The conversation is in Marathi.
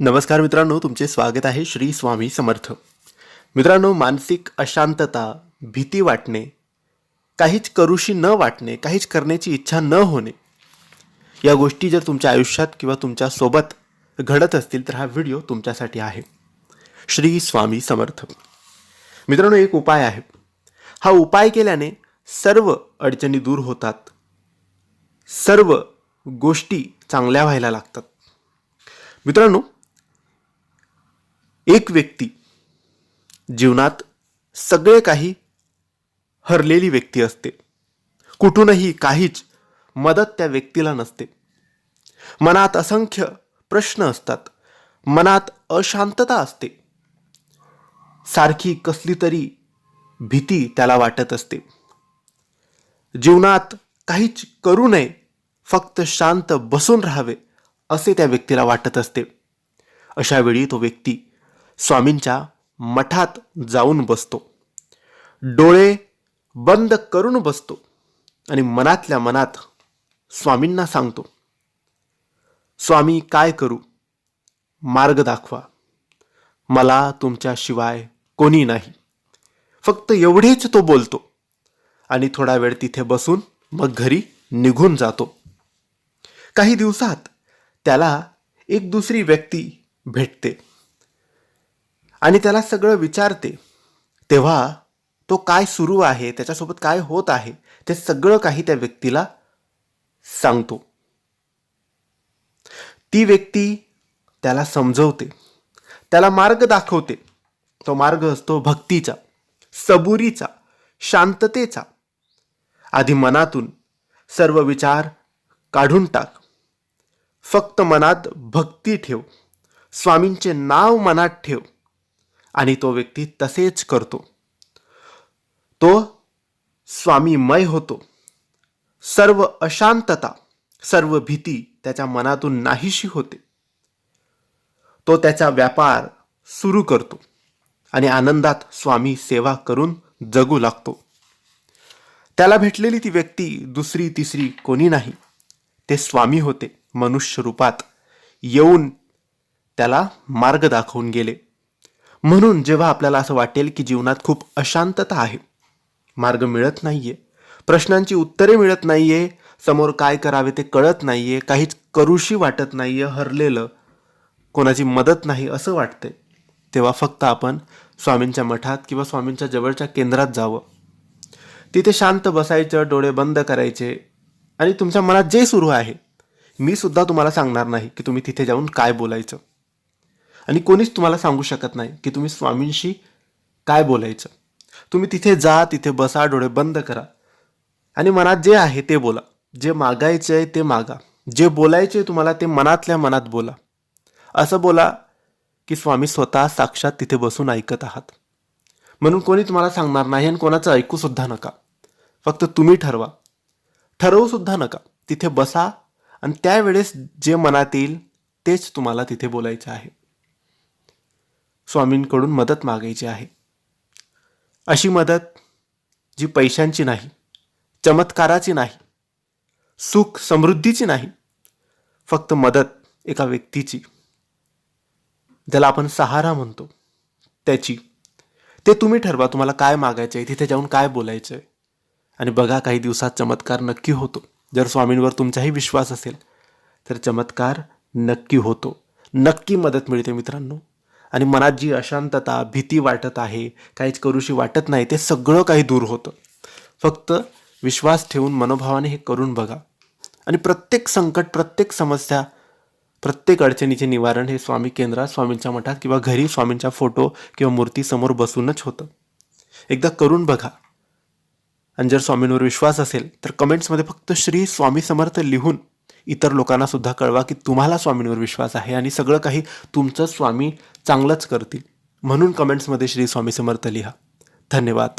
नमस्कार मित्रांनो तुमचे स्वागत आहे श्री स्वामी समर्थ. मित्रांनो मानसिक अशांतता भीती वाटणे काहीच करूशी न वाटणे काहीच करण्याची इच्छा न होणे या गोष्टी जर तुमच्या आयुष्यात किंवा तुमच्यासोबत घडत असतील तर हा व्हिडिओ तुमच्यासाठी आहे. श्री स्वामी समर्थ. मित्रांनो एक उपाय आहे. हा उपाय केल्याने सर्व अडचणी दूर होतात. सर्व गोष्टी चांगल्या व्हायला लागतात. मित्रांनो एक व्यक्ती जीवनात सगळे काही हरलेली व्यक्ती असते. कुठूनही काहीच मदत त्या व्यक्तीला नसते. मनात असंख्य प्रश्न असतात. मनात अशांतता असते. सारखी कसली तरी भीती त्याला वाटत असते. जीवनात काहीच करू नये फक्त शांत बसून राहावे असे त्या व्यक्तीला वाटत असते. अशावेळी तो व्यक्ती स्वामींच्या मठात जाऊन बसतो. डोळे बंद करून बसतो आणि मनातल्या मनात स्वामींना सांगतो स्वामी काय करू? मार्ग दाखवा. मला तुमच्याशिवाय कोणी नाही. फक्त एवढेच तो बोलतो आणि थोडा वेळ तिथे बसून मग घरी निघून जातो. काही दिवसात त्याला एक दुसरी व्यक्ती भेटते. आणि त्याला सगळं विचारते. तेव्हा तो काय सुरू आहे त्याच्यासोबत काय होत आहे ते सगळं काही त्या व्यक्तीला सांगतो. ती व्यक्ती त्याला समजवते. त्याला मार्ग दाखवते. तो मार्ग असतो भक्तीचा सबुरीचा शांततेचा. आधी मनातून सर्व विचार काढून टाक. फक्त मनात भक्ती ठेव. स्वामींचे नाव मनात ठेव. आणि तो व्यक्ती तसेच करतो. तो स्वामीमय होतो. सर्व अशांतता सर्व भीती त्याच्या मनातून नाहीशी होते. तो त्याचा व्यापार सुरू करतो आणि आनंदात स्वामी सेवा करून जगू लागतो. त्याला भेटलेली ती व्यक्ती दुसरी तिसरी कोणी नाही. ते स्वामी होते. मनुष्य रूपात येऊन त्याला मार्ग दाखवून गेले. म्हणून जेव्हा आपल्याला असं वाटेल की जीवनात खूप अशांतता आहे मार्ग मिळत नाहीये प्रश्नांची उत्तरे मिळत नाहीये समोर काय करावे ते कळत नाहीये काहीच करूशी वाटत नाहीये हरलेलं कोणाची मदत नाही असं वाटतंय तेव्हा फक्त आपण स्वामींच्या मठात किंवा स्वामींच्या जवळच्या केंद्रात जावं. तिथे शांत बसायचं डोळे बंद करायचे आणि तुमच्या मनात जे सुरू आहे मी सुद्धा तुम्हाला सांगणार नाही की तुम्ही तिथे जाऊन काय बोलायचं. आणि कोणीच तुम्हाला सांगू शकत नाही की तुम्ही स्वामींशी काय बोलायचं. तुम्ही तिथे जा तिथे बसा डोळे बंद करा. आणि मनात जे आहे ते बोला. जे मागायचं आहे ते मागा. जे बोलायचे तुम्हाला ते मनातल्या मनात बोला. असं बोला की स्वामी स्वतः साक्षात तिथे बसून ऐकत आहात. म्हणून कोणी तुम्हाला सांगणार नाही आणि कोणाचं ऐकूसुद्धा नका. फक्त तुम्ही ठरवा. ठरवूसुद्धा नका. तिथे बसा आणि त्यावेळेस जे मनात येईल तेच तुम्हाला तिथे बोलायचं आहे. स्वामींकडून मदत मागायची आहे. अशी मदत जी पैशांची नाही चमत्काराची नाही सुख समृद्धीची नाही फक्त मदत एका व्यक्तीची. ज्याला आपण सहारा म्हणतो त्याची. ते तुम्ही ठरवा तुम्हाला काय मागायचं आहे तिथे जाऊन काय बोलायचं आहे आणि बघा काही दिवसात चमत्कार नक्की होतो. जर स्वामींवर तुमचाही विश्वास असेल तर चमत्कार नक्की होतो. नक्की मदत मिळते मित्रांनो. आणि मनात जी अशांतता भीती वाटत आहे काहीच करूशी वाटत नाही ते सगळं काही दूर होतं. फक्त विश्वास ठेवून मनोभावाने हे करून बघा. आणि प्रत्येक संकट प्रत्येक समस्या प्रत्येक अडचणीचे निवारण हे स्वामी केंद्रात स्वामींच्या मठात किंवा घरी स्वामींच्या फोटो किंवा मूर्तीसमोर बसूनच होतं. एकदा करून बघा. आणि जर स्वामींवर विश्वास असेल तर कमेंट्समध्ये फक्त श्री स्वामी समर्थ लिहून इतर लोकांना सुद्धा कळवा की तुम्हाला स्वामींवर विश्वास आहे आणि सगळं काही तुमचं स्वामी चांगलंच करतील. म्हणून कमेंट्समध्ये श्री स्वामी समर्थ लिहा. धन्यवाद.